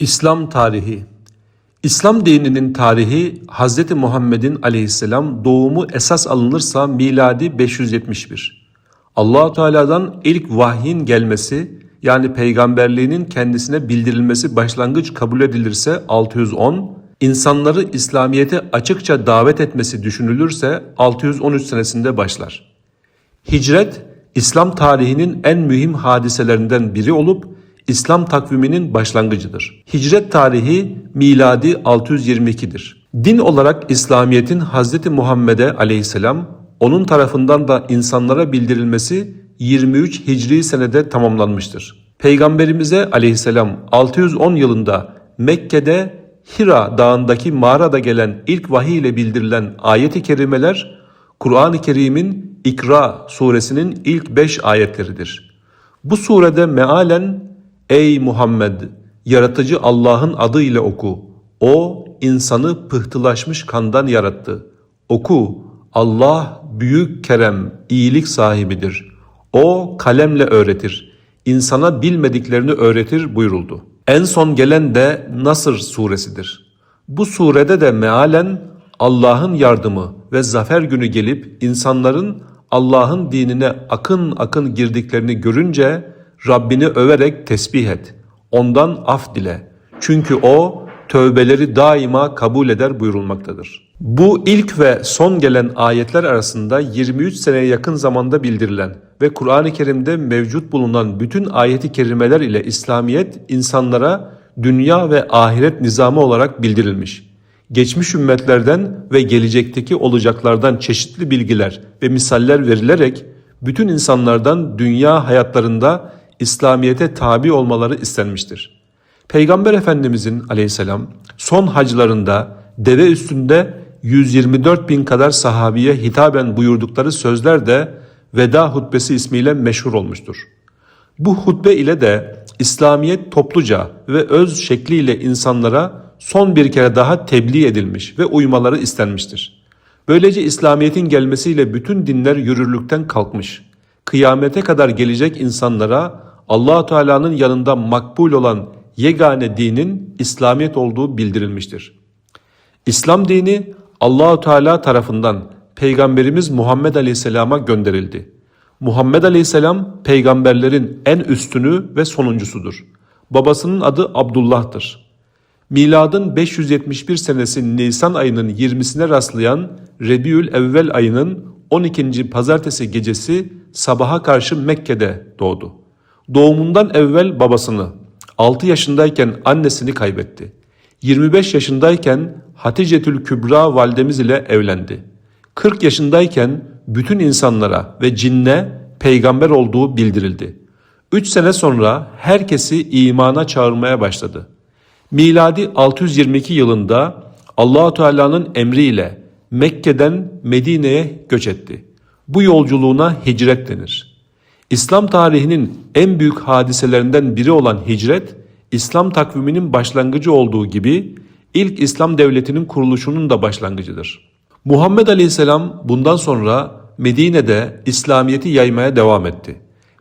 İslam tarihi İslam dininin tarihi Hz. Muhammed'in aleyhisselam doğumu esas alınırsa miladi 571. allah Teala'dan ilk vahyin gelmesi yani peygamberliğinin kendisine bildirilmesi başlangıç kabul edilirse 610, insanları İslamiyet'e açıkça davet etmesi düşünülürse 613 senesinde başlar. Hicret, İslam tarihinin en mühim hadiselerinden biri olup İslam takviminin başlangıcıdır. Hicret tarihi miladi 622'dir. Din olarak İslamiyet'in Hz. Muhammed'e aleyhisselam, onun tarafından da insanlara bildirilmesi 23 Hicri senede tamamlanmıştır. Peygamberimize aleyhisselam 610 yılında Mekke'de Hira dağındaki mağarada gelen ilk vahiy ile bildirilen ayet-i kerimeler Kur'an-ı Kerim'in İkra suresinin ilk 5 ayetleridir. Bu surede mealen Ey Muhammed! Yaratıcı Allah'ın adıyla oku. O insanı pıhtılaşmış kandan yarattı. Oku. Allah büyük kerem, iyilik sahibidir. O kalemle öğretir. İnsana bilmediklerini öğretir buyuruldu. En son gelen de Nasır suresidir. Bu surede de mealen Allah'ın yardımı ve zafer günü gelip insanların Allah'ın dinine akın akın girdiklerini görünce Rabbini överek tesbih et. Ondan af dile. Çünkü o tövbeleri daima kabul eder buyurulmaktadır. Bu ilk ve son gelen ayetler arasında 23 seneye yakın zamanda bildirilen ve Kur'an-ı Kerim'de mevcut bulunan bütün ayeti kerimeler ile İslamiyet insanlara dünya ve ahiret nizamı olarak bildirilmiş. Geçmiş ümmetlerden ve gelecekteki olacaklardan çeşitli bilgiler ve misaller verilerek bütün insanlardan dünya hayatlarında İslamiyet'e tabi olmaları istenmiştir. Peygamber Efendimizin aleyhisselam son haclarında deve üstünde 124 bin kadar sahabiye hitaben buyurdukları sözler de veda hutbesi ismiyle meşhur olmuştur. Bu hutbe ile de İslamiyet topluca ve öz şekliyle insanlara son bir kere daha tebliğ edilmiş ve uymaları istenmiştir. Böylece İslamiyet'in gelmesiyle bütün dinler yürürlükten kalkmış. Kıyamete kadar gelecek insanlara allah Teala'nın yanında makbul olan yegane dinin İslamiyet olduğu bildirilmiştir. İslam dini Allahu Teala tarafından Peygamberimiz Muhammed Aleyhisselam'a gönderildi. Muhammed Aleyhisselam peygamberlerin en üstünü ve sonuncusudur. Babasının adı Abdullah'tır. Miladın 571 senesi Nisan ayının 20'sine rastlayan Rebiül Evvel ayının 12. pazartesi gecesi sabaha karşı Mekke'de doğdu. Doğumundan evvel babasını, 6 yaşındayken annesini kaybetti. 25 yaşındayken Haticetül Kübra validemiz ile evlendi. 40 yaşındayken bütün insanlara ve cinne peygamber olduğu bildirildi. 3 sene sonra herkesi imana çağırmaya başladı. Miladi 622 yılında Allahu Teala'nın emriyle Mekke'den Medine'ye göç etti. Bu yolculuğuna hicret denir. İslam tarihinin en büyük hadiselerinden biri olan hicret, İslam takviminin başlangıcı olduğu gibi ilk İslam devletinin kuruluşunun da başlangıcıdır. Muhammed Aleyhisselam bundan sonra Medine'de İslamiyet'i yaymaya devam etti.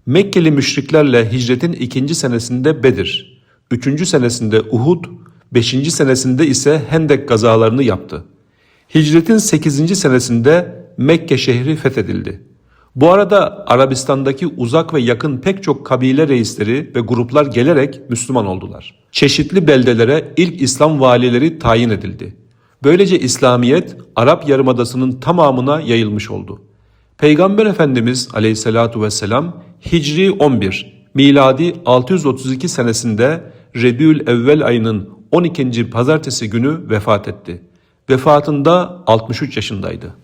Mekkeli müşriklerle hicretin ikinci senesinde Bedir, üçüncü senesinde Uhud, beşinci senesinde ise Hendek gazalarını yaptı. Hicretin sekizinci senesinde Mekke şehri fethedildi. Bu arada Arabistan'daki uzak ve yakın pek çok kabile reisleri ve gruplar gelerek Müslüman oldular. Çeşitli beldelere ilk İslam valileri tayin edildi. Böylece İslamiyet Arap Yarımadası'nın tamamına yayılmış oldu. Peygamber Efendimiz Aleyhisselatu vesselam Hicri 11, miladi 632 senesinde Rebiül Evvel ayının 12. pazartesi günü vefat etti. Vefatında 63 yaşındaydı.